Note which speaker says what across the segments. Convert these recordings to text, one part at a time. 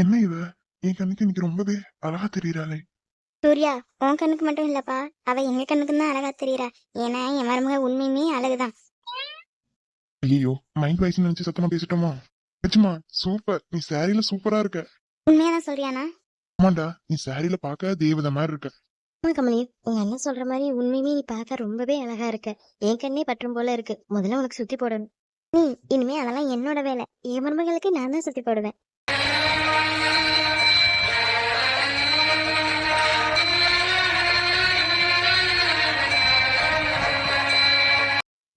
Speaker 1: என் கண்ணுக்கு இன்னைக்கு ரொம்பவே அழகா தெரியறாளே.
Speaker 2: சூர்யா உன் கண்ணுக்கு மட்டும் இல்லப்பா. அவ எங்க கண்ணுக்கு தான் அழகா தெரியறா. ஏன்னா என் மருமக உண்மையுமே அழகுதான்.
Speaker 1: ஐயோ மைண்ட் வாய்ஸ் நினைச்சு சத்தமா பேசிட்டோமா? நிஜமா சூப்பர் நீ சாரியில சூப்பரா இருக்க.
Speaker 2: உண்மையாதான் சொல்றியானா
Speaker 1: ஆமாண்டா நீ சாரியில பார்க்க தேவதை மாதிரி இருக்க.
Speaker 2: ஆமா கமலி உங்க அண்ணன் சொல்ற மாதிரி உண்மையுமே நீ பார்க்க ரொம்பவே அழகா இருக்க. என் கண்ணே பற்றும் போல இருக்கு. முதல்ல உனக்கு சுத்தி போடணும். நீ இனிமே அதெல்லாம் என்னோட வேலை. என் மருமகளுக்கு நான் தான் சுத்தி போடுவேன்.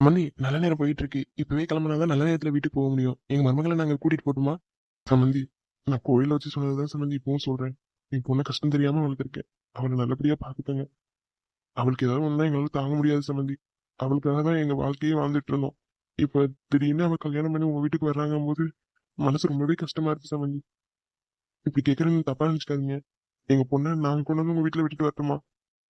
Speaker 1: சமந்தி நல்ல நேரம் போயிட்டு இருக்கு இப்பவே கிளம்புனாதான் நல்ல நேரத்துல வீட்டுக்கு போக முடியும். எங்க மருமகளை நாங்க கூட்டிட்டு போட்டுமா? சமந்தி நான் கோயில வச்சு சொன்னதுதான் சமந்தி இப்பவும் சொல்றேன். என் பொண்ணு கஷ்டம் தெரியாம வளர்த்துருக்கேன் அவளை நல்லபடியா பாத்துக்கங்க. அவளுக்கு ஏதாவது ஒன்றா எங்களால தாங்க முடியாது சமந்தி. அவளுக்காக தான் எங்க வாழ்க்கையே வாழ்ந்துட்டு இருந்தோம். இப்ப திடீர்னு அவள் கல்யாணம் பண்ணி உங்க வீட்டுக்கு வர்றாங்க போது மனசு ரொம்பவே கஷ்டமா இருக்கு சமந்தி. இப்படி கேட்கறது தப்பா நினைச்சுக்காதீங்க. எங்க பொண்ணை நாங்க கொண்டு வந்து உங்க வீட்டுல விட்டுட்டு வரட்டுமா?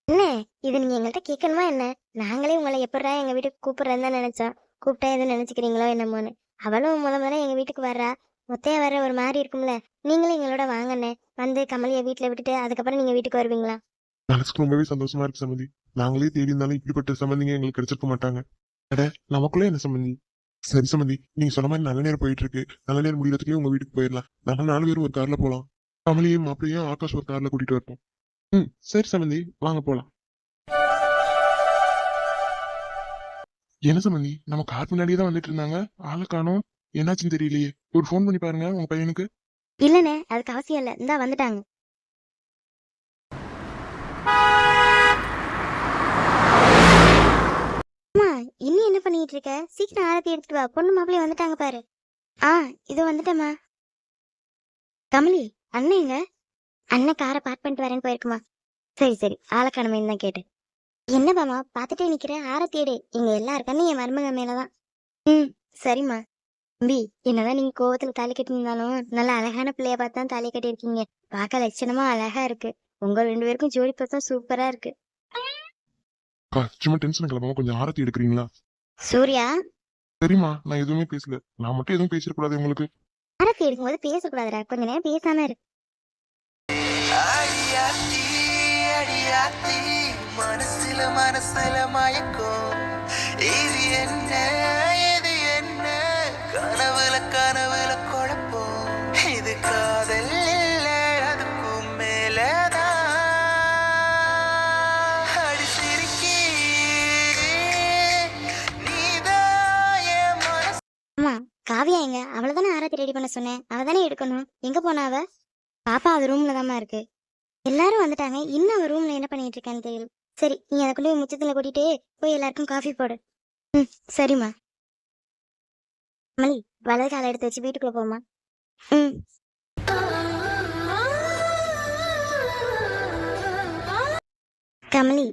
Speaker 2: என்ன? இது நீங்க எங்கள்கிட்ட கேட்கணுமா என்ன? நாங்களே உங்களை எப்படா எங்க வீட்டுக்கு கூப்பிடுறேன்னு தான் நினைச்சோம். கூப்பிட்டா எதுவும் நினைச்சுக்கிறீங்களோ என்னமோன்னு. அவளும் முத முதல்ல எங்க வீட்டுக்கு வர்றா. முத்தையா வர்ற ஒரு மாதிரி இருக்கும்ல. நீங்களும் எங்களோட வாங்கண்ணே. வந்து கமலிய வீட்டுல விட்டுட்டு அதுக்கப்புறம் நீங்க வீட்டுக்கு வருவீங்களா?
Speaker 1: மனசுக்கு ரொம்பவே சந்தோஷமா இருக்கு சம்மந்தி நாங்களே தேடி இருந்தாலும் இப்படிப்பட்ட சம்மந்திங்க எங்களுக்கு கிடைச்சிருக்க மாட்டாங்க. அட நமக்குள்ளே என்ன சம்மந்தி சரி சம்மந்தி நீங்க சொன்ன மாதிரி நல்ல நேரம் போயிட்டு இருக்கு நல்ல நேரம் முடியறதுக்கே உங்க வீட்டுக்கு போயிடலாம். நாங்க நாலு பேரும் ஒரு கார்ல போலாம். கமலியும் மாப்பிளையும் ஆகாஷ் ஒரு கார்ல கூட்டிட்டு வரட்டும். ம் சரி சமந்தி வாங்க போலாம். என்ன சமந்தி நம்ம கார் முன்னாடியே தான் வந்துட்டு இருந்தாங்க. ஆளை காணோம். என்னாச்சுன்னு தெரியலையே. ஒரு ஃபோன் பண்ணி பாருங்க உங்க பையனுக்கு.
Speaker 2: இல்லனே அதுக்கு அவசியம் இல்ல. இந்தா வந்துட்டாங்க. அம்மா இன்னும் என்ன பண்ணிட்டு இருக்க? சீக்கிரம் ஆரத்தி எடுத்துட்டு வா. பொண்ணு மாப்பிள்ளை வந்துட்டாங்க பாரு. ஆ இதோ வந்துட்டேம்மா. கமலி அண்ணன் எங்க? அண்ணன் காரை பார்க் பண்ணிட்டு வரேன்னு போயிருக்குமா? சரி சரி. ஆளக்கானமைன்னு தான் கேட்டேன். என்ன பாமா பார்த்துட்டே நிக்கிற ஆரத்தி எடு இங்க எல்லாருக்கன்னு என் மருமக மேலதான். ம் சரிம்மா. தம்பி என்னதான் நீங்க கோவத்துல தாலி கட்டியிருந்தாலும் நல்ல அழகான பிள்ளைய பார்த்து தான் தாலி கட்டியிருக்கீங்க. பார்க்க லட்சணமா அழகா இருக்கு. உங்க ரெண்டு பேருக்கும் ஜோடி பார்த்தா சூப்பரா இருக்கு.
Speaker 1: சும்மா டென்ஷன் கிளம்பாம கொஞ்சம் ஆரத்தி எடுக்கிறீங்களா?
Speaker 2: சூர்யா?
Speaker 1: சரிம்மா நான் எதுவுமே பேசல. நான் மட்டும் எதுவும் பேசிடக்கூடாது உங்களுக்கு.
Speaker 2: அரத்தி எடுக்கும்போது பேசக்கூடாதுடா. கொஞ்ச நேரம் பேசாம இரு.
Speaker 3: அடியாத்தி அடியாத்தி மனசுல மனசுல மயக்கம். இது என்ன இது என்ன? கனவுல கனவுல குழப்பம். இது காதல் இல்ல அதுக்கும் மேலதான் அடி சிரிக்கி நீதான்
Speaker 2: காவியா எங்க? அவளை தானே ரெடி பண்ண சொன்னேன். அவ தானே எடுக்கணும். எங்க போனா அவ? பாப்பா அது ரூம்ல தாம்மா இருக்கு. எல்லாரும் வந்துட்டாங்க. இன்னும் அவன் ரூம்ல என்ன பண்ணிட்டு இருக்கான்னு தெரியல. சரி நீ அதை கொண்டு போய் முச்சத்துல கூட்டிட்டு போய் எல்லாருக்கும் காஃபி போடு. ம் சரிம்மா. மணி வலது காலை எடுத்து வச்சு வீட்டுக்குள்ள போமா ம். கமலி.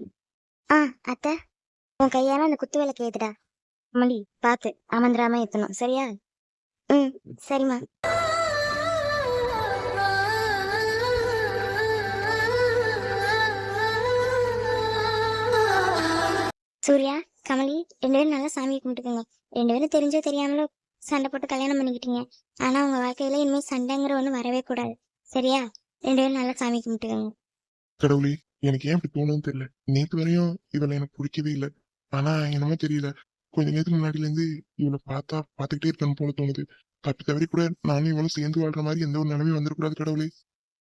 Speaker 2: ஆ அத்தை. உன் கையால அந்த குத்து விளக்கு ஏத்துடா. கமலி பார்த்து அமந்திராம ஏத்தணும். சரியா? ம் சரிம்மா. சூர்யா கமலி ரெண்டு பேரும் நல்லா சாமி கும்பிட்டுக்கோங்க. ரெண்டு பேரும் தெரிஞ்சோ தெரியாமலோ சண்டை போட்டு கல்யாணம் பண்ணிக்கிட்டீங்க. ஆனா உங்க வாழ்க்கையில இனிமே சண்டைங்கிற ஒண்ணு வரவே கூடாது. சரியா? ரெண்டு பேரும் நல்லா சாமி கும்பிட்டுக்கோங்க.
Speaker 1: கடவுளே எனக்கு ஏன் இப்படி தோணுன்னு தெரியல. நேத்து வரையும் இவளை எனக்கு பிடிக்கவே இல்லை. ஆனா என்னமோ தெரியல. கொஞ்ச நேரத்துக்கு முன்னாடில இருந்து இவளை பார்த்தா பாத்துக்கிட்டே இருக்கணும் போல தோணுது. தப்பி தவறி கூட நானும் இவளும் சேர்ந்து வாழ்ற மாதிரி எந்த ஒரு நிலைமையும் வந்துடக்கூடாது கடவுளே.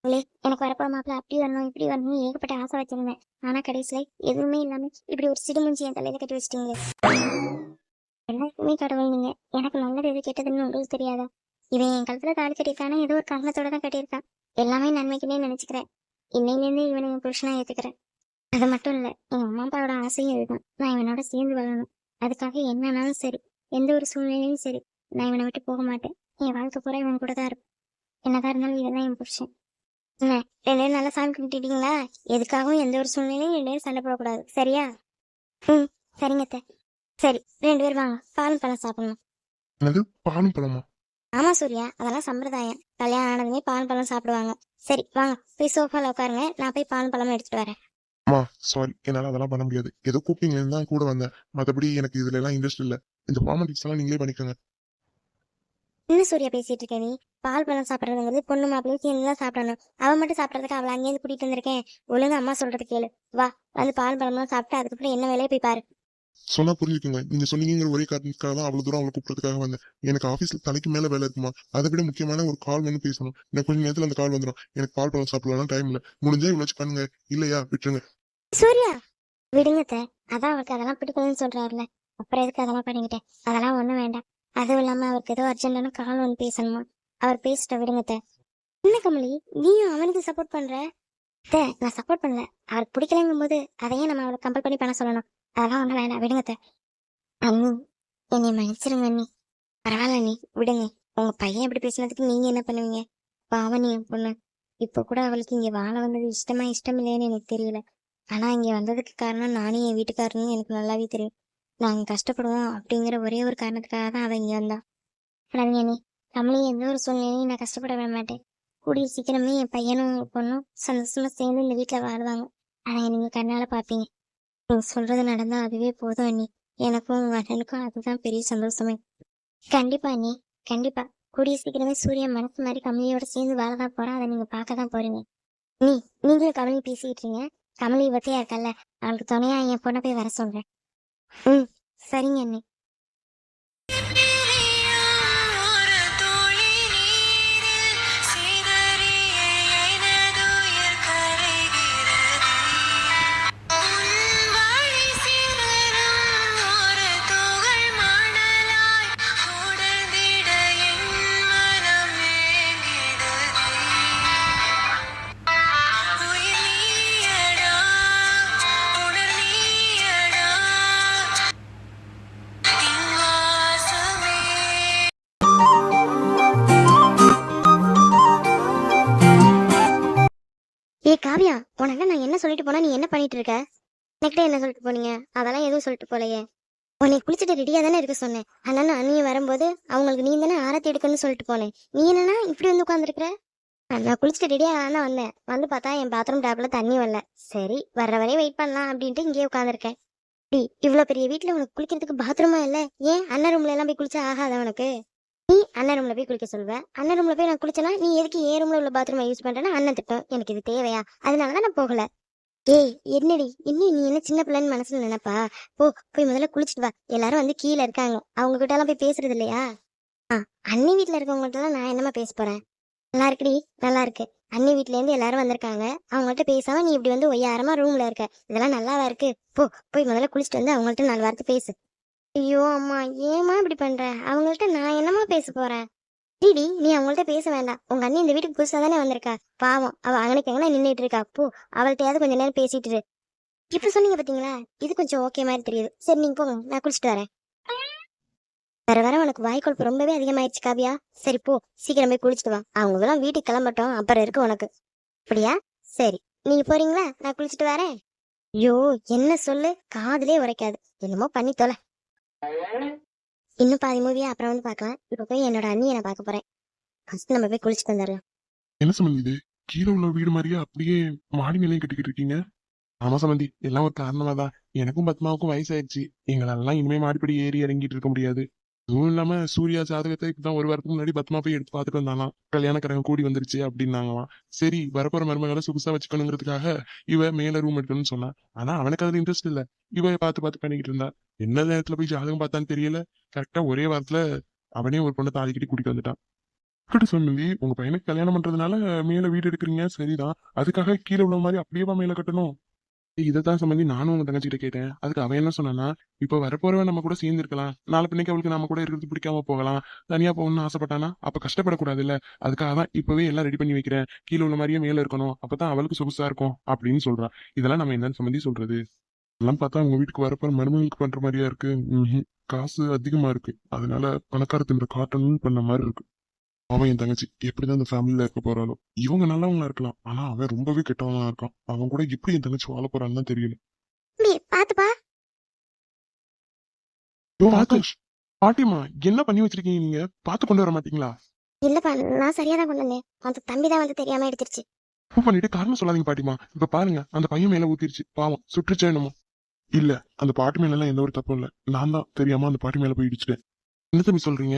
Speaker 2: எனக்கு வரப்போ மாப்பிள்ள அப்படி வரணும் இப்படி வரணும் ஏகப்பட்ட ஆசை வச்சிருந்தேன். ஆனா கடைசியில எதுவுமே இல்லாம இப்படி ஒரு சிடுமுஞ்சி என் தலையில கட்டி வச்சிட்டீங்க எல்லாருக்குமே கடவுள் நீங்க. எனக்கு நல்லது எது கெட்டதுன்னு உங்களுக்கு தெரியாதா? இவன் என் கழுத்துல தாலி கட்டியிருக்கானா ஏதோ ஒரு காரணத்தோட தான் கட்டியிருக்கான். எல்லாமே நன்மைக்குன்னே நினைச்சுக்கிறேன். இன்னையிலேருந்து இவனை என் புருஷனா ஏத்துக்கிறேன். அது மட்டும் இல்ல எங்க அம்மா அப்பாவோட ஆசையும் இதுதான். நான் இவனோட சேர்ந்து வளரணும் அதுக்காக என்னன்னாலும் சரி எந்த ஒரு சூழ்நிலையும் சரி நான் இவனை விட்டு போக மாட்டேன். என் வாழ்க்கை பூரா இவன் கூட தான் இருப்பேன் என்னதான் இருந்தாலும் இவன் தான் என் புருஷன். ரெண்டு பேரும் நல்லா சாமி கும்பிட்டுட்டீங்களா? எதுக்காகவும் எந்த ஒரு சூழ்நிலையும் ரெண்டு பேரும் சண்டை போடக்கூடாது. சரியா? ம் சரிங்க அத்தை. சரி ரெண்டு பேரும் வாங்க. பாலும் பழம் சாப்பிடணும்.
Speaker 1: என்னது? பாலும் பழமா?
Speaker 2: ஆமா சூர்யா. அதெல்லாம் சம்பிரதாயம். கல்யாணம் ஆனதுமே பால் பழம் சாப்பிடுவாங்க. சரி வாங்க. போய் சோஃபால உட்காருங்க. நான் போய் பால் பழம் எடுத்துட்டு வரேன்.
Speaker 1: அம்மா சாரி என்னால அதெல்லாம் பண்ண முடியாது. ஏதோ கூப்பிட்டீங்கன்னு தான் கூட வந்தேன். மத்தபடி எனக்கு இதுல எல்லாம் இன்ட்ரெஸ்ட் இல்ல. இந்த ஃபார்மாலிட்டிஸ் எல்லாம் நீங்களே பண்ணிக்கோங்க.
Speaker 2: என்ன சூர்யா பேசிட்டு இருக்க நீ? பால் பழம் சாப்பிட்றதுங்கிறது பொண்ணு மாப்பிள்ளையும் சேர்ந்து தான் சாப்பிடணும். அவன் மட்டும் சாப்பிட்றதுக்கு அவளை அங்கேயிருந்து கூட்டிட்டு வந்திருக்கேன். ஒழுங்கா அம்மா சொல்றது கேளு. வா வந்து பால் பழம்லாம் சாப்பிட்டு அதுக்கப்புறம் என்ன வேலையை போய் பாரு.
Speaker 1: சொன்னா புரிஞ்சுக்குங்க. நீங்க சொன்னீங்கிற ஒரே காரணத்துக்காக தான் அவ்வளவு தூரம் அவளை கூப்பிடுறதுக்காக வந்தேன். எனக்கு ஆபீஸ்ல தலைக்கு மேல வேலை இருக்குமா? அதை விட முக்கியமான ஒரு கால் வந்து பேசணும். எனக்கு கொஞ்ச நேரத்துல அந்த கால் வந்துடும் எனக்கு பால் பழம் சாப்பிடலாம் டைம் இல்ல. முடிஞ்சா இவ்வளவு பண்ணுங்க. இல்லையா? விட்டுருங்க.
Speaker 2: சூர்யா! விடுங்க. அதான் அவருக்கு அதெல்லாம் பிடிக்குதுன்னு சொல்றாருல அப்புறம் எதுக்கு அதெல்லாம் பண்ணிக்கிட்டேன் அதெல்லாம் ஒண்ணும் வேண்டாம். அதுவும் இல்லாம அவருக்கு ஏதோ அர்ஜென்டான கால் வந்து பேசணுமா? அவர் பேசிட்ட விடுங்கத்த என்ன கமலி? நீயும் அவனுக்கு சப்போர்ட் பண்ற? அத்தை, நான் சப்போர்ட் பண்ணல. அவருக்கு பிடிக்கலங்கும் போது அதையே நம்ம அவரை கம்பல் பண்ணி பண்ண சொல்லணும். அதெல்லாம் ஒன்றும் வேணாம். விடுங்கத்த அண்ணி என்னை மன்னிச்சிருங்க அண்ணி. பரவாயில்ல நீ விடுங்க. உங்க பையன் இப்படி பேசினதுக்கு நீங்க என்ன பண்ணுவீங்க? பாவம் நீ என் பொண்ணு. இப்ப கூட அவளுக்கு இங்க வாழ வந்தது இஷ்டமா இஷ்டம் இல்லையான்னு எனக்கு தெரியல. ஆனா இங்க வந்ததுக்கு காரணம் நானும் என் வீட்டுக்காரனும் எனக்கு நல்லாவே தெரியும். நாங்கள் கஷ்டப்படுவோம் அப்படிங்கிற ஒரே ஒரு காரணத்துக்காக தான் அவன் இங்கே வந்தான். அழாதீங்க நீ கமலி எந்த ஒரு சூழ்நிலையும் நான் கஷ்டப்பட விட மாட்டேன். கூடிய சீக்கிரமே என் பையனும் பொண்ணும் சந்தோஷமா சேர்ந்து இந்த வீட்டுல வாழ்வாங்க. அதை நீங்க கண்ணால பாப்பீங்க நீங்கள் சொல்றது நடந்தா அதுவே போதும் அண்ணி. எனக்கும் உங்கள் அண்ணனுக்கும் அதுதான் பெரிய சந்தோஷமே. கண்டிப்பா அண்ணி கண்டிப்பா. கூடிய சீக்கிரமே சூரியன் மனசு மாதிரி கமலியோட சேர்ந்து வாழ தான் போகிறேன் அதை நீங்க பார்க்க தான் போறீங்க. நீ நீங்களும் கமலி பேசிக்கிட்டு இருக்கீங்க கமலி பற்றியா இருக்கல்ல அவளுக்கு துணையா என் பொண்ணை போய் வர சொல்றேன். ம் சரிங்க அண்ணி. ஏ உனக்கு நான் என்ன சொல்லிட்டு போனா நீ என்ன பண்ணிட்டு இருக்க? நெக்டே என்ன சொல்லிட்டு போனீங்க? அதெல்லாம் எதுவும் சொல்லிட்டு போலையே. உன்னை குளிச்சுட்டு ரெடியா தானே இருக்க சொன்னேன். அதனால அண்ணியும் வரும்போது அவங்களுக்கு நீ தானே ஆரத்தி எடுக்கணும்னு சொல்லிட்டு போனேன். நீ என்னன்னா இப்படி வந்து உட்காந்துருக்குற நான் குளிச்சுட்டு ரெடியா தானே வந்தேன். வந்து பார்த்தா என் பாத்ரூம் டேப்ல தண்ணி வரல. சரி வர்ற வரையும் வெயிட் பண்ணலாம் அப்படின்ட்டு இங்கேயே உட்காந்துருக்கேன் டி இவ்வளோ பெரிய வீட்ல உனக்கு குளிக்கிறதுக்கு பாத்ரூமா இல்ல? ஏன் அண்ணன் ரூம்ல எல்லாம் போய் குளிச்சா ஆகாத உனக்கு? நீ அண்ணன் ரூம்ல போய் குளிக்க சொல்வ அண்ணன் ரூம்ல போய் நான் குளிச்சனா நீ எதுக்கு ஏ ரூம்ல உள்ள பாத்ரூமை யூஸ் பண்றேன்னா அண்ணன் திட்டம். எனக்கு இது தேவையா? அதனாலதான் நான் போகல. ஏய் என்னடி? இன்னும் நீ என்ன சின்ன பிள்ளைன்னு மனசுல நினைப்பா? போ போய் முதல்ல குளிச்சிட்டு வா. எல்லாரும் வந்து கீழே இருக்காங்க. அவங்க கிட்ட எல்லாம் போய் பேசுறது இல்லையா? ஆ அண்ணி வீட்ல இருக்கவங்கள்ட்ட எல்லாம் நான் என்னமா பேச போறேன்? நல்லா இருக்குடி நல்லா இருக்கு. அண்ணி வீட்ல இருந்து எல்லாரும் வந்திருக்காங்க. அவங்கள்ட்ட பேசாம நீ இப்படி வந்து ஒய்யாரமா ரூம்ல இருக்க. இதெல்லாம் நல்லாவா இருக்கு? போ போய் முதல்ல குளிச்சிட்டு வந்து அவங்கள்ட்ட நாலு வார்த்தை பேசு. ஐயோ அம்மா ஏமா இப்படி பண்ற? அவங்கள்ட்ட நான் என்னமா பேச போறேன்? டிடி நீ அவங்கள்ட்ட பேச வேண்டாம். உங்க அண்ணி இந்த வீட்டுக்கு புதுசா தானே வந்திருக்கா? பாவம் அவ அங்கனைக்கு எங்கன்னா நின்னுட்டு இருக்கா. போ அவள்கிட்டயாவது கொஞ்ச நேரம் பேசிட்டு இரு. இப்ப சொன்னீங்க பாத்தீங்களா? இது கொஞ்சம் ஓகே மாதிரி தெரியுது. சரி நீங்க போங்க. நான் குளிச்சுட்டு வரேன். வர வர உனக்கு வாய்க்கொழுப்பு ரொம்பவே அதிகமாயிருச்சு காவியா. சரி போ. சீக்கிரம் போய் குளிச்சுட்டு வா. அவங்க எல்லாம் வீட்டுக்கு கிளம்பட்டும். அப்புறம் இருக்கு உனக்கு. அப்படியா? சரி. நீங்க போறீங்களா? நான் குளிச்சுட்டு வரேன். ஐயோ என்ன சொல்லு? காதலே உரைக்காது. என்னமோ பண்ணி தொலை. இன்னும் பாதி மூவியா அப்புறம் வந்து பார்க்கலாம். இப்ப போய் என்னோட அண்ணியை நான் பார்க்க போறேன். ஃபர்ஸ்ட் நம்ம போய் குளிச்சுட்டு வந்துடலாம்.
Speaker 1: என்ன சம்பந்தி இது? கீழே உள்ள வீடு மாதிரியே அப்படியே மாடி நிலையம் கட்டிக்கிட்டு இருக்கீங்க. ஆமா சம்பந்தி எல்லாம் ஒரு காரணமா தான் எனக்கும் பத்மாவுக்கும் வயசாயிருச்சு எங்களெல்லாம் இனிமே மாடிப்படி ஏறி இறங்கிட்டு இருக்க முடியாது. அதுவும் இல்லாம சூர்யா ஜாதகத்தை இப்பதான் ஒரு வாரத்துக்கு முன்னாடி பத்மா போய் எடுத்து பார்த்துட்டு வந்தாலாம் கல்யாணக்காரங்க கூடி வந்துருச்சு அப்படின்னாங்களாம். சரி வரப்போற மருமகளை சுகுசா வச்சுக்கணுங்கிறதுக்காக இவ மேல ரூம் எடுக்கணும்னு சொன்னா. ஆனா அவனுக்கு அதுல இன்ட்ரெஸ்ட் இல்ல. இவ பார்த்து பார்த்து பண்ணிக்கிட்டு இருந்தா. என்ன நேரத்துல போய் ஜாதகம் பார்த்தான்னு தெரியல. கரெக்டா ஒரே வாரத்துல அவனே ஒரு பொண்ணை தாதிக்கிட்டு கூட்டிட்டு வந்துட்டான். இப்படி சொன்னி உங்க பையனுக்கு கல்யாணம் பண்றதுனால மேல வீடு எடுக்கிறீங்க. சரிதான். அதுக்காக கீழே உள்ள மாதிரி அப்படியேவா மேல கட்டணும்? இதைத்தான் சம்பந்தி நானும் உங்க தங்கச்சிகிட்ட கேட்டேன். அதுக்கு அவன் என்ன சொன்னான்னா இப்ப வரப்போறவன் நம்ம கூட சேர்ந்து இருக்கலாம். நாளை பின்னைக்கு அவளுக்கு நம்ம கூட இருக்கிறது பிடிக்காம போகலாம். தனியா போகணும்னு ஆசைப்பட்டானா அப்ப கஷ்டப்படக்கூடாது இல்ல அதுக்காக தான் இப்பவே எல்லாம் ரெடி பண்ணி வைக்கிறேன். கீழே உள்ள மாதிரியே மேல இருக்கணும். அப்பதான் அவளுக்கு சொகுசா இருக்கும் அப்படின்னு சொல்றான் இதெல்லாம் நம்ம என்னன்னு சம்பந்தி சொல்றது. எல்லாம் பார்த்தா உங்க வீட்டுக்கு வரப்போற மருமகளுக்கு பண்ற மாதிரியா இருக்கு. காசு அதிகமா இருக்கு. அதனால பணக்கார தின்ற காட்டணும் பண்ண மாதிரி இருக்கு. அவன் என் தங்கச்சி எப்படிதான் இந்த ஃபேமிலில இருக்க போறாளோ. இவங்க நல்லவங்களா இருக்கலாம். ஆனா அவன் ரொம்பவே கெட்டவனா இருக்கான். அவன் கூட எப்படி என் தங்கச்சி வாழ போறான்னு தான் தெரியல.
Speaker 2: பாத்துப்பா.
Speaker 1: யோ, ஆகாஷ் பாட்டிமா என்ன பண்ணி வச்சிருக்கீங்க நீங்க? பார்த்து கொண்டு வர மாட்டீங்களா?
Speaker 2: இல்லப்பா நான் சரியா தான் கொண்டு வந்தேன். அந்த தம்பி தான் வந்து தெரியாம எடுத்துருச்சு.
Speaker 1: பூ பண்ணிட்டு காரணம் சொல்லாதீங்க பாட்டிமா இப்ப பாருங்க அந்த பையன் மேல ஊத்திருச்சு. பாவம் சுற்றுச்சா என்னமோ. இல்ல அந்த பாட்டி மேல எல்லாம் எந்த ஒரு தப்பும் இல்ல. நான் தான் தெரியாம அந்த பாட்டி மேல போய் இடிச்சிட்டேன். என்ன தம்பி சொல்றீங்க?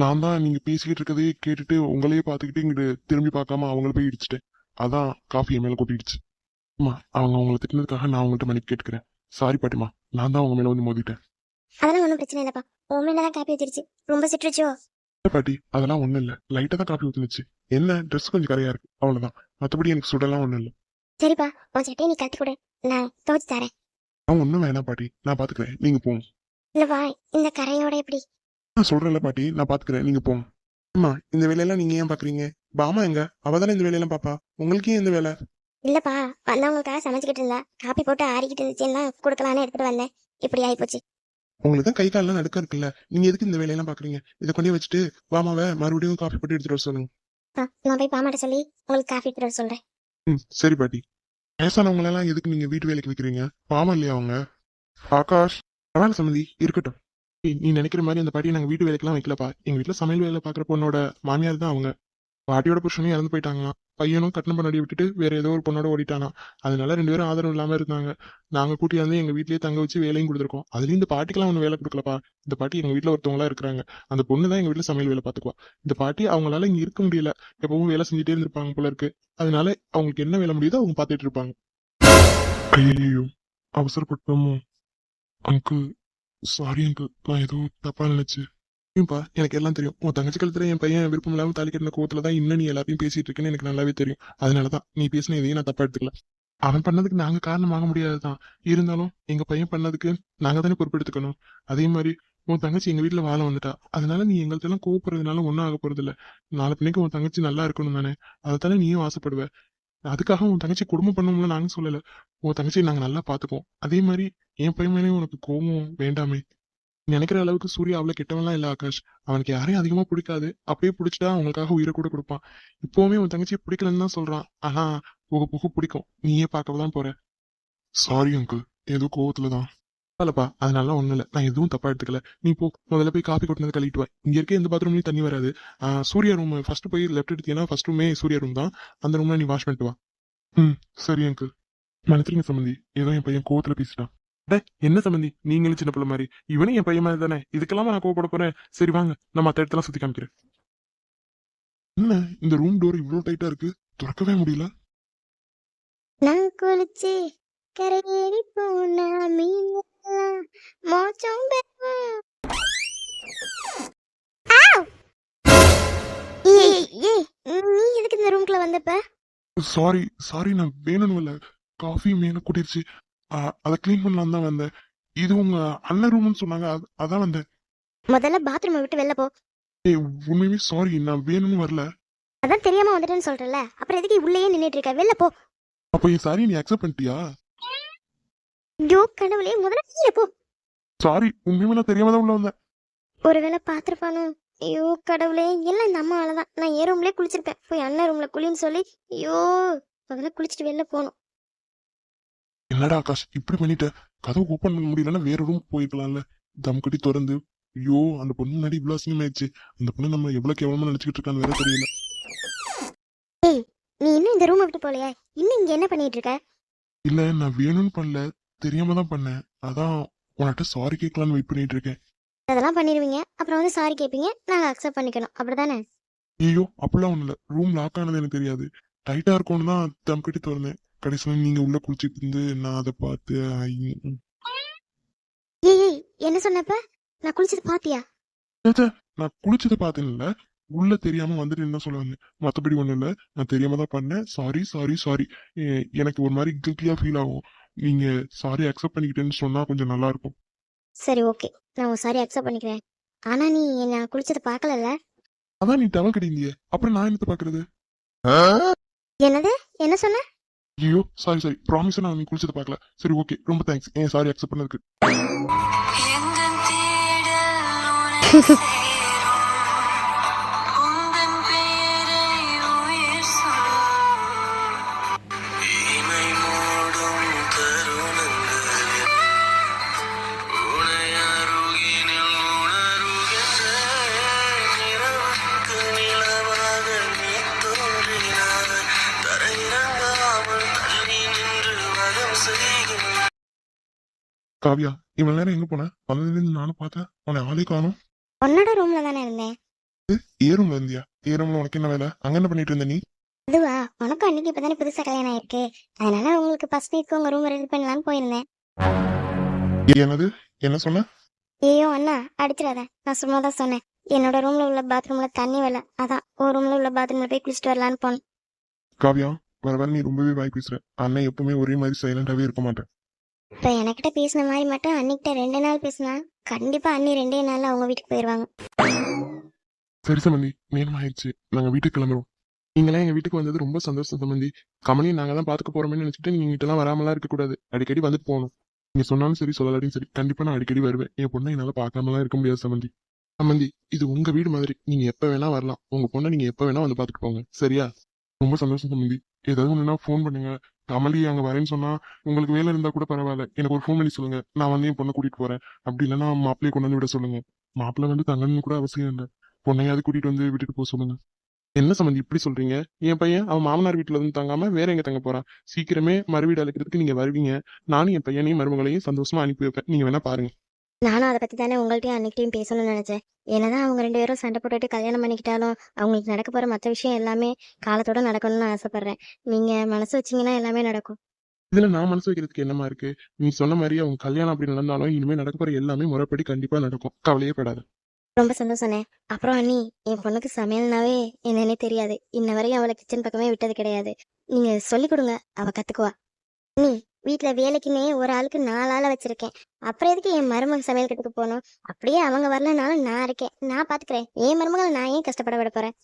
Speaker 1: நான் தான் நீங்க பேசிக்கிட்டு இருக்கதையே கேட்டுட்டு உங்களையே பார்த்துக்கிட்டு இங்கிட்டு திரும்பி பார்க்காம அவங்கள போய் இடிச்சிட்டேன். அதான் காஃபி என் மேல கொட்டிடுச்சு. அம்மா அவங்க அவங்கள திட்டினதுக்காக நான் அவங்கள்ட்ட மன்னிப்பு கேட்டுக்கிறேன். சாரி பாட்டிமா நான் தான் அவங்க மேல வந்து மோதிட்டேன்.
Speaker 2: அதெல்லாம் ஒன்றும் பிரச்சனை இல்லைப்பா. உன் மேலே தான் காப்பி வச்சிருச்சு ரொம்ப சிட்டுருச்சோ?
Speaker 1: பாட்டி அதெல்லாம் ஒண்ணும் இல்ல. லைட்டா தான் காஃபி ஊத்துனுச்சு. என்ன ட்ரெஸ் கொஞ்சம் கரையா இருக்கு. அவ்வளவுதான். மத்தபடி எனக்கு சுடலாம் ஒண்ணும் இல்ல.
Speaker 2: சரிப்பா உன் சட்டையை நீ கட்டி கொடு. நான் துவைச்சு தரேன்.
Speaker 1: நான் ஒண்ணும் வேணாம் பாட்டி. நான் பாத்துக்கிறேன். நீங்க போங்க.
Speaker 2: இல்லப்பா இந்த கரையோட எப்படி?
Speaker 1: நான் சொல்றேன்ல பாட்டி நான் பாத்துக்கிறேன். நீங்க போங்க. அம்மா இந்த வேலையெல்லாம் நீங்க ஏன் பாக்குறீங்க? பாமா எங்க? அவ தானே இந்த வேலையெல்லாம் பாப்பா? உங்களுக்கு ஏன் இந்த வேலை?
Speaker 2: இல்லப்பா வந்தவங்களுக்காக சமைச்சுக்கிட்டு இருந்தா. காப்பி போட்டு ஆறிக்கிட்டு இருந்துச்சுன்னா கொடுக்கலான்னு எடுத்துட்டு வந்தேன். இப்படி ஆயிப்போச்சு.
Speaker 1: உங்களுக்கு தான் கை காலெல்லாம் நடுக்க இருக்குல்ல? நீங்க எதுக்கு இந்த வேலையெல்லாம் பாக்குறீங்க? இதை கொண்டு வச்சுட்டு பாமாவை மறுபடியும் காஃபி போட்டு எடுத்துட்டு வர சொல்லுங்க.
Speaker 2: நான் போய் பாமாட்ட சொல்லி உங்களுக்கு காஃபி எடுத்துட்டு வர சொல்றேன்.
Speaker 1: ம் சரி பாட்டி. வயசானவங்க எல்லாம் எதுக்கு நீங்க வீட்டு வேலைக்கு வைக்கிறீங்க? பாவம் இல்லையா அவங்க? ஆகாஷ் பரவாயில்ல சம்மதி இருக்கட்டும். நீ நினைக்கிற மாதிரி அந்த பாட்டியை நாங்கள் வீட்டு வேலைக்கெல்லாம் வைக்கலப்பா. எங்கள் வீட்டில் சமையல் வேலை பார்க்குற பொண்ணோட மாமியார் தான் அவங்க. பாட்டியோட புருஷனும் இறந்து போயிட்டாங்களாம். பையனும் கட்டணம் பண்ணாடி விட்டுட்டு வேற ஏதோ ஒரு பொண்ணோட ஓடிட்டானா அதனால ரெண்டு பேரும் ஆதரவு இல்லாமல் இருந்தாங்க. நாங்கள் கூட்டி வந்து எங்கள் வீட்லயே தங்க வச்சு வேலையும் கொடுத்துருக்கோம். அதுலேயும் இந்த பாட்டிக்கெல்லாம் ஒன்றும் வேலை கொடுக்கலப்பா. இந்த பாட்டி எங்கள் வீட்டில் ஒருத்தவங்களா இருக்கிறாங்க. அந்த பொண்ணு தான் எங்கள் வீட்டில் சமையல் வேலை பார்த்துக்குவா இந்த பாட்டி அவங்களால இங்கே இருக்க முடியல. எப்பவும் வேலை செஞ்சுட்டே இருந்திருப்பாங்க போல இருக்கு. அதனால அவங்களுக்கு என்ன வேலை முடியுதோ அவங்க பார்த்துட்டு இருப்பாங்க. ஐயோ அவசரப்பட்டோமோ. அங்கு சாரி அங்கிள் நான் ஏதோ தப்பா நினைச்சு. ஏன்பா எனக்கு எல்லாம் தெரியும். உன் தங்கச்சி கழுத்துல என் பையன் விருப்பம் இல்லாமல் தாலி கட்டின கோவத்துல தான் இன்னும் நீ எல்லாத்தையும் பேசிட்டு இருக்கேன்னு எனக்கு நல்லாவே தெரியும். அதனாலதான் நீ பேசின எதையும் நான் தப்பா எடுத்துக்கல. அவன் பண்ணதுக்கு நாங்க காரணமாக முடியாதுதான். இருந்தாலும் எங்க பையன் பண்ணதுக்கு நாங்க தானே பொறுப்பெடுத்துக்கணும். அதே மாதிரி உன் தங்கச்சி எங்க வீட்டுல வாழ வந்துட்டா. அதனால நீ எங்கள்ட்ட எல்லாம் கோவப்படுறதுனால ஒன்னும் ஆக போறது இல்ல நாலு பிள்ளைக்கு உன் தங்கச்சி நல்லா இருக்கணும் தானே. அதைத்தானே நீயும் ஆசைப்படுவ. அதுக்காக உன் தங்கச்சி குடும்பம் பண்ணணும்ல நானும் சொல்லல. உன் தங்கச்சியை நாங்க நல்லா பாத்துக்கோம் அதே மாதிரி என் பையன் மேலே உனக்கு கோபம் வேண்டாமே. நீ நினைக்கிற அளவுக்கு சூர்யா அவ்வளவு கெட்டவன்லாம் இல்ல ஆகாஷ். அவனுக்கு யாரையும் அதிகமா பிடிக்காது. அப்படியே பிடிச்சிட்டா அவங்களுக்காக உயிரை கூட கொடுப்பான். இப்பவுமே உன் தங்கச்சியை பிடிக்கலன்னு தான் சொல்றான். ஆனா போக போக பிடிக்கும். நீயே பார்க்க தான் போற. சாரி அங்கிள் ஏதோ கோவத்துல தான் இல்லப்பா அதனால ஒண்ணும் இல்ல. நான் எதுவும் தப்பா எடுத்துக்கல. நீ போ. முதல்ல போய் காப்பி கொட்டினது கழிட்டு வா. இங்க இருக்க எந்த பாத்ரூம்லயும் தண்ணி வராது. ஆஹ் சூர்யா ரூம் ஃபர்ஸ்ட் போய் லெஃப்ட் எடுத்தீங்கன்னா ஃபர்ஸ்ட் ரூமே சூர்யா ரூம் தான். அந்த ரூம்ல நீ வாஷ் பண்ணிட்டு வா. ம் சரி அங்கிள் மனத்திரிங்க சம்பந்தி. ஏதோ என் பையன் கோவத்துல பேசிட்டான். டே என்ன சம்பந்தி? நீங்களும் சின்ன பிள்ளை மாதிரி. இவனும் என் பையன் மாதிரி தானே. இதுக்கெல்லாம் நான் கோவப்பட போறேன்? சரி வாங்க. நான் மத்த இடத்தெல்லாம் சுத்தி காமிக்கிறேன். என்ன? இந்த ரூம் டோர் இவ்வளவு டைட்டா இருக்கு? திறக்கவே முடியல.
Speaker 2: நான் குளிச்சு கரையேறி போன மீன் மோச்சம் நீ எதுக்கு இந்த ரூம்குள்ள வந்தப்ப?
Speaker 1: சாரி சாரி நான் வேணும்னு இல்ல. காஃபி மேல கூட்டிருச்சு. அதை க்ளீன் பண்ணலாம் தான் வந்தேன். இது உங்க அண்ணன் ரூம்னு சொன்னாங்க அத- அதான் வந்தேன்.
Speaker 2: முதல்ல பாத்ரூமை விட்டு வெளில போ.
Speaker 1: ஏய் உண்மையுமே சாரி நான் வேணும்னு வரல.
Speaker 2: அதான் தெரியாம வந்துட்டேன்னு சொல்றல அப்புறம் எதுக்கு உள்ளேயே நின்னுட்டு இருக்க? வெளில போ.
Speaker 1: அப்ப என் சாரி நீ அக்செப்ட் பண்ணிட்டியா?
Speaker 2: ஐயோ கடவுளே முதல்ல கீழே போ.
Speaker 1: சாரி உண்மையுமே நான் தெரியாம தான் உள்ள வந்தேன்.
Speaker 2: ஒருவேளை பாத்திருப்பானோ ஐயோ கடவுளே எல்லாம் இந்த அம்மாவால தான். நான் என் ரூம்லயே குளிச்சிருப்பேன். போய் அண்ணன் ரூம்ல குளின்னு சொல்லி ஐயோ முதல்ல குளிச்சுட்டு வெளில போகணும்.
Speaker 1: என்னடா ஆகாஷ் இப்படி பண்ணிட்ட? கதவு ஓபன் பண்ண முடியலன்னா வேற ரூம் போயிருக்கலாம்ல. தம் கட்டி திறந்து ஐயோ அந்த பொண்ணு முன்னாடி இவ்வளவு அசிங்கமாயிடுச்சு அந்த பொண்ணு நம்ம எவ்வளவு கேவலமா நினைச்சுக்கிட்டு இருக்கான்னு வேற தெரியல.
Speaker 2: நீ இன்னும் இந்த ரூமை விட்டு போலையா இன்னும் இங்க என்ன பண்ணிட்டு இருக்க?
Speaker 1: இல்ல நான் வேணும்னு பண்ணல. தெரியாம தான் பண்ணேன். அதான் உன்கிட்ட சாரி கேட்கலான்னு வெயிட் பண்ணிட்டு இருக்கேன்.
Speaker 2: அதெல்லாம் பண்ணிடுவீங்க. அப்புறம் வந்து சாரி கேட்பீங்க நாங்க அக்செப்ட் பண்ணிக்கணும். அப்படிதானே?
Speaker 1: ஐயோ அப்படிலாம் ஒண்ணு இல்ல ரூம் லாக் ஆனது எனக்கு தெரியாது. டைட்டா இருக்கும்னு தான் தம் கட்டி திறந்தேன். கடைசியில நீங்க உள்ள குளிச்சிட்டு இருந்து நான் அதை பார்த்து.
Speaker 2: ஏய் ஏய், என்ன சொன்னப்ப? நான் குளிச்சது பாத்தியா
Speaker 1: ச்சே, நான் குளிச்சதை பார்த்தேன் இல்ல உள்ள தெரியாம வந்துட்டு தான் சொல்ல வந்தேன். மத்தபடி ஒண்ணும் இல்ல நான் தெரியாம தான் பண்ணேன். சாரி சாரி சாரி எனக்கு ஒரு மாதிரி கில்ட்டியா ஃபீல் ஆகும். நீங்க சாரி அக்செப்ட் பண்ணிக்கிட்டேன்னு சொன்னா கொஞ்சம் நல்லா இருக்கும்
Speaker 2: சரி ஓகே நான் உன் சாரி அக்செப்ட் பண்ணிக்கிறேன். ஆனா நீ நான் குளிச்சதை பார்க்கலல்ல?
Speaker 1: அதான் நீ டவல் கட்டியிருந்தியே அப்புறம் நான் என்னத்த பாக்குறது
Speaker 2: என்னது? என்ன சொன்ன?
Speaker 1: ஐயோ சாரி சாரி ப்ராமிஸ் நான் நீ குளிச்சதை பார்க்கல. சரி ஓகே ரொம்ப தேங்க்ஸ் ஏன் சாரி அக்செப்ட் பண்ணதுக்கு? காவியா இவன் நேரம் எங்க போன? வந்ததுலேருந்து நானும் பார்த்தேன். உன்னை ஆளே காணும்.
Speaker 2: உன்னோட ரூம்ல தானே இருந்தேன்.
Speaker 1: ஏறும்ல இருந்தியா? ஏறும்ல உனக்கு என்ன வேலை? அங்க என்ன பண்ணிட்டு இருந்த நீ?
Speaker 2: அதுவா? உனக்கும் அன்னைக்கு இப்பதானே புதுசா கல்யாணம் ஆயிருக்கு. அதனால உங்களுக்கு ஃபர்ஸ்ட் நைட்க்கு உங்க ரூம் ரெடி பண்ணலாம்னு போயிருந்தேன்.
Speaker 1: என்னது? என்ன சொன்ன?
Speaker 2: ஐயோ அண்ணா அடிச்சிடாத. நான் சும்மா தான் சொன்னேன். என்னோட ரூம்ல உள்ள பாத்ரூம்ல தண்ணி வரல அதான் ஒரு ரூம்ல உள்ள பாத்ரூம்ல போய் குளிச்சுட்டு வரலான்னு போனேன்.
Speaker 1: காவியா வர வர நீ ரொம்பவே வாய் பேசுற. அண்ணன் எப்பவுமே ஒரே மாதிரி சைலண்டாவே இருக்க மாட்டேன்.
Speaker 2: இப்ப என்கிட்ட பேசின மாதிரி மட்டும் அன்னிக்கிட்ட ரெண்டு நாள் பேசினா கண்டிப்பா அன்னி ரெண்டே நாளில் அவங்க வீட்டுக்கு போயிருவாங்க.
Speaker 1: சரி சம்பந்தி நேரம் ஆயிடுச்சு. நாங்க வீட்டுக்கு கிளம்புறோம். நீங்களாம் எங்க வீட்டுக்கு வந்தது ரொம்ப சந்தோஷம் சம்பந்தி கமலியை நாங்க தான் பாத்துக்க போறோம்னு நினைச்சிட்டு நீங்க கிட்ட எல்லாம் வராமலாம் இருக்க கூடாது அடிக்கடி வந்துட்டு போகணும். நீங்க சொன்னாலும் சரி சொல்லலாட்டியும் சரி கண்டிப்பா நான் அடிக்கடி வருவேன். என் பொண்ணை என்னால பார்க்காமலாம் இருக்க முடியாது சம்பந்தி சம்பந்தி இது உங்க வீடு மாதிரி. நீங்க எப்ப வேணா வரலாம். உங்க பொண்ணை நீங்க எப்ப வேணா வந்து பாத்துட்டு போங்க. சரியா? ரொம்ப சந்தோஷம் சம்பந்தி ஏதாவது ஒண்ணுனா ஃபோன் பண்ணுங்க. கமலி அங்க வரேன்னு சொன்னா உங்களுக்கு வேலை இருந்தா கூட பரவாயில்ல. எனக்கு ஒரு ஃபோன் பண்ணி சொல்லுங்க. நான் வந்து என் பொண்ணை கூட்டிட்டு போறேன். அப்படி இல்லைன்னா மாப்பிள்ளையை கொண்டு வந்து விட சொல்லுங்க. மாப்பிள்ளை வந்து தங்கன்னு கூட அவசியம் இல்லை. பொண்ணையாவது கூட்டிட்டு வந்து விட்டுட்டு போக சொல்லுங்க. என்ன சம்மந்தி இப்படி சொல்றீங்க? என் பையன் அவன் மாமனார் வீட்டுல வந்து தங்காம வேற எங்க தங்க போறான்? சீக்கிரமே மறுவீடு அழைக்கிறதுக்கு நீங்க வருவீங்க. நானும் என் பையனையும் மருமகளையும் சந்தோஷமா அனுப்பி வைப்பேன். நீங்க வேணா பாருங்க.
Speaker 2: நானும் அதை பத்தி தானே உங்கள்ட்டையும் அன்னைக்கிட்டையும் பேசணும்னு நினைச்சேன். என்னதான் அவங்க ரெண்டு பேரும் சண்டை போட்டுட்டு கல்யாணம் பண்ணிக்கிட்டாலும் அவங்களுக்கு நடக்க போற மற்ற விஷயம் எல்லாமே காலத்தோட நடக்கணும்னு ஆசைப்படுறேன். நீங்க மனசு வச்சீங்கன்னா எல்லாமே நடக்கும்.
Speaker 1: இதுல நான் மனசு வைக்கிறதுக்கு என்னமா இருக்கு? நீ சொன்ன மாதிரி அவங்க கல்யாணம் அப்படி நடந்தாலும் இனிமே நடக்க போற எல்லாமே முறைப்படி கண்டிப்பா நடக்கும். கவலையே படாத
Speaker 2: ரொம்ப சந்தோஷண்ணே. அப்புறம் அண்ணி என் பொண்ணுக்கு சமையல்னாவே என்னன்னே தெரியாது. இன்ன வரையும் அவளை கிச்சன் பக்கமே விட்டது கிடையாது. நீங்க சொல்லி கொடுங்க. அவ கத்துக்குவா. நீ வீட்ல வேலைக்குன்னே ஒரு ஆளுக்கு நாலு ஆளை வச்சிருக்கேன். அப்புறம் எதுக்கு என் மருமக சமையல் கட்டுக்கு போகணும்? அப்படியே அவங்க வரலனாலும் நான் இருக்கேன். நான் பாத்துக்கிறேன். என் மருமகளை நான் ஏன் கஷ்டப்பட விட போறேன்?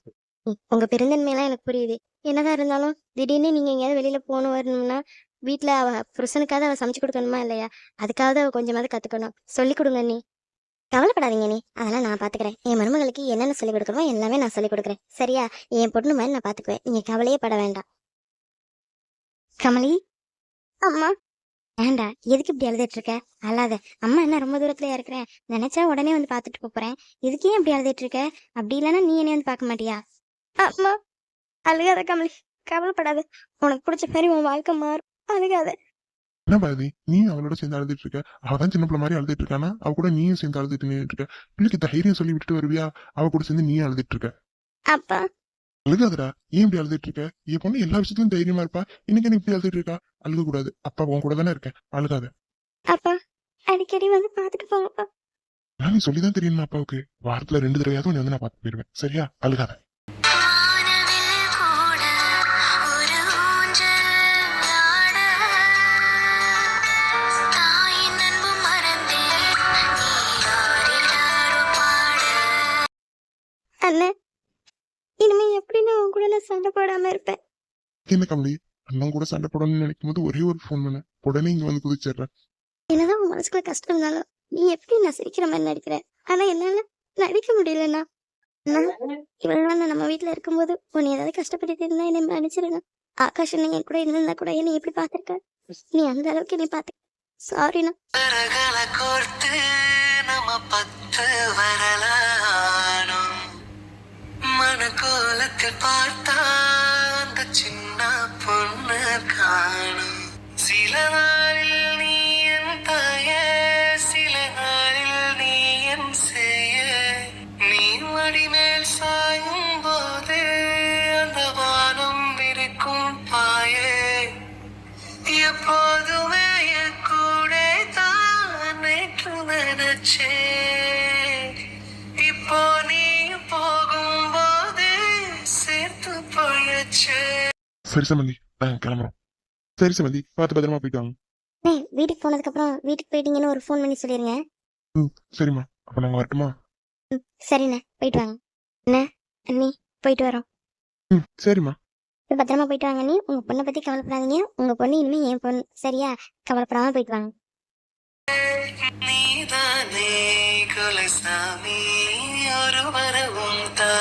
Speaker 2: ம், உங்க பெருந்தன்மையெல்லாம் எனக்கு புரியுது. என்னதான் இருந்தாலும் திடீர்னு நீங்க எங்கேயாவது வெளியில போகணும் வரணும்னா வீட்டுல அவ புருஷனுக்காவது அவ சமைச்சு கொடுக்கணுமா இல்லையா? அதுக்காவது அவ கொஞ்சமாவது கத்துக்கணும். சொல்லி கொடுங்க நீ கவலைப்படாதீங்க நீ அதெல்லாம் நான் பாத்துக்கிறேன். என் மருமகளுக்கு என்னென்ன சொல்லிக் கொடுக்கணுமோ எல்லாமே நான் சொல்லிக் கொடுக்குறேன். சரியா? என் பொண்ணு மாதிரி நான் பாத்துக்குவேன். நீங்க கவலையே பட வேண்டாம். கமலி? அம்மா ஏண்டா எதுக்கு இப்படி அழுதுட்டு இருக்க அழாத. அம்மா என்ன ரொம்ப தூரத்துலயா இருக்கிறேன் நினைச்சா உடனே வந்து பாத்துட்டு போறேன். இதுக்கு ஏன் இப்படி அழுதுட்டு இருக்க அப்படி இல்லைன்னா நீ என்னைய வந்து பார்க்க மாட்டியா? அம்மா அழுகாத கமலி. கவலைப்படாத. உனக்கு பிடிச்ச மாதிரி உன் வாழ்க்கை மாறும். அழுகாத.
Speaker 1: என்ன பாரதி நீ அவளோட சேர்ந்து அழுதுட்டு இருக்க அவ தான் சின்ன பிள்ளை மாதிரி அழுதுட்டு இருக்கானா அவ கூட நீயும் சேர்ந்து அழுதுட்டு இருக்க. பிள்ளைக்கு தைரியம் சொல்லி விட்டுட்டு வருவியா? அவ கூட சேர்ந்து நீ அழுதுட்டு இருக்க
Speaker 2: அப்பா
Speaker 1: அழுகாதடா. ஏன் இப்படி அழுதுட்டு இருக்க? என் பொண்ணு எல்லா விஷயத்திலும் தைரியமா இருப்பா. இன்னைக்கு நீ இப்படி அழுதுட்டு இருக்கா? அழுக கூடாது அப்பா உன் கூட தானே இருக்கேன். அழுகாத.
Speaker 2: அப்பா அடிக்கடி வந்து பாத்துட்டு போங்கப்பா.
Speaker 1: நான் நீ சொல்லிதான் தெரியணும் அப்பாவுக்கு. வாரத்துல ரெண்டு தடவையாவது நீ வந்து நான் பார்த்து போயிருவேன். சரியா? அழுகாத.
Speaker 2: சண்டை போடாம இருப்பேன்.
Speaker 1: என்ன கமலி? அண்ணன் கூட சண்டை போடணும்னு நினைக்கும் போது ஒரே ஒரு ஃபோன் பண்ண உடனே இங்க வந்து குதிச்சிடுறேன்
Speaker 2: என்னதான் உன் மனசுக்குள்ள கஷ்டம் இருந்தாலும் நீ எப்படி நான் சிரிக்கிற மாதிரி நடிக்கிற? ஆனா என்னால நடிக்க முடியலண்ணா. இவ்வளவு நாள் நம்ம வீட்டுல இருக்கும்போது உன்னை ஏதாவது கஷ்டப்பட்டு இருந்தா என்னை மன்னிச்சிருங்க. ஆகாஷ் நீங்க கூட இருந்திருந்தா கூட என்னை எப்படி பாத்திருக்க நீ அந்த அளவுக்கு என்னை பாத்து சாரிண்ணா
Speaker 3: கோர்த்து நம்ம பத்து வரலானோம் கோலத்தில் பார்த்தா அந்த சின்ன பொண்ணு காணும். சில நாளில் நீ என் தாய சில நாளில் நீ என் செய்ய நீ மடிமேல் சாயும் போது அந்த வானம் விரிக்கும் பாய. எப்போதுமே கூட தான் நினைச்சேன்.
Speaker 1: சரி சம்பந்தி நாங்க கிளம்புறோம். சரி சம்பந்தி பார்த்து பத்திரமா போயிட்டு வாங்க.
Speaker 2: வீட்டுக்கு போனதுக்கு அப்புறம் வீட்டுக்கு போயிட்டீங்கன்னு ஒரு ஃபோன் பண்ணி சொல்லிருங்க.
Speaker 1: சரிம்மா. அப்ப நாங்க வரட்டுமா?
Speaker 2: சரிண்ணே போயிட்டு வாங்க. அண்ணே அண்ணி போயிட்டு வரோம்.
Speaker 1: ம் சரிம்மா.
Speaker 2: பத்திரமா போயிட்டு வாங்க நீ உங்க பொண்ணை பத்தி கவலைப்படாதீங்க. உங்க பொண்ணு இனிமே என் பொண்ணு சரியா? கவலைப்படாம போயிட்டு வாங்க.
Speaker 3: நீதானே குலசாமி ஒரு வரவும் தா